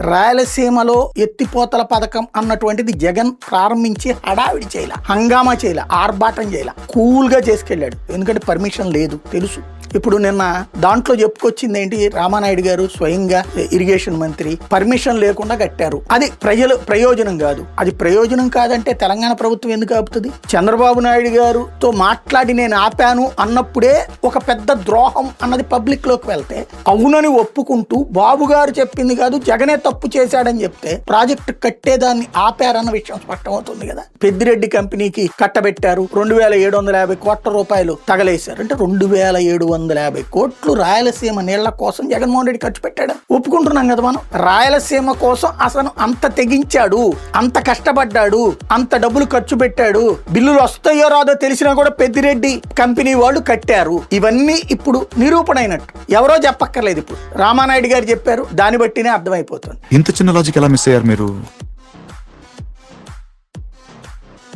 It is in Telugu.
రాయలసీమలో ఎత్తిపోతల పథకం అన్నటువంటిది జగన్ ప్రారంభించి హడావిడి చేయాల హంగామా చేయాల ఆర్భాటం చేయాల కూల్గా చేసుకెళ్ళాడు. ఎందుకంటే పర్మిషన్ లేదు తెలుసు. ఇప్పుడు నిన్న దాంట్లో చెప్పుకొచ్చింది ఏంటి? రామానాయుడు గారు స్వయంగా ఇరిగేషన్ మంత్రి పర్మిషన్ లేకుండా కట్టారు. అది ప్రజలు ప్రయోజనం కాదు. అది ప్రయోజనం కాదంటే తెలంగాణ ప్రభుత్వం ఎందుకు ఆపుతుంది? చంద్రబాబు నాయుడు గారుతో మాట్లాడి నేను ఆపాను అన్నప్పుడే ఒక పెద్ద ద్రోహం అన్నది పబ్లిక్లోకి వెళ్తే అవునని ఒప్పుకుంటూ బాబు గారు చెప్పింది కాదు జగనే తప్పు చేశాడని చెప్తే ప్రాజెక్టు కట్టేదాన్ని ఆపారన్న విషయం స్పష్టమవుతుంది కదా. పెద్దిరెడ్డి కంపెనీకి కట్టబెట్టారు. రెండు వేల ఏడు వందల యాభై కోట్ల రూపాయలు తగలేశారు. అంటే రెండు వేల ఏడు వందల యాభై కోట్లు రాయలసీమ నీళ్ళ కోసం జగన్మోహన్ రెడ్డి ఖర్చు పెట్టాడు. ఒప్పుకుంటున్నాం కదా మనం. రాయలసీమ కోసం అసలు అంత తెగించాడు. అంత కష్టపడ్డాడు. అంత డబ్బులు ఖర్చు పెట్టాడు. బిల్లులు వస్తాయో రాదో తెలిసినా కూడా పెద్దిరెడ్డి కంపెనీ వాళ్ళు కట్టారు. ఇవన్నీ ఇప్పుడు నిరూపణ అయినట్టు ఎవరో చెప్పక్కర్లేదు ఇప్పుడు. రామానాయుడు గారు చెప్పారు. దాన్ని బట్టినే అర్థమైపోతుంది. ఇంత చిన్న లాజిక్ ఎలా మిస్ అయ్యారు మీరు?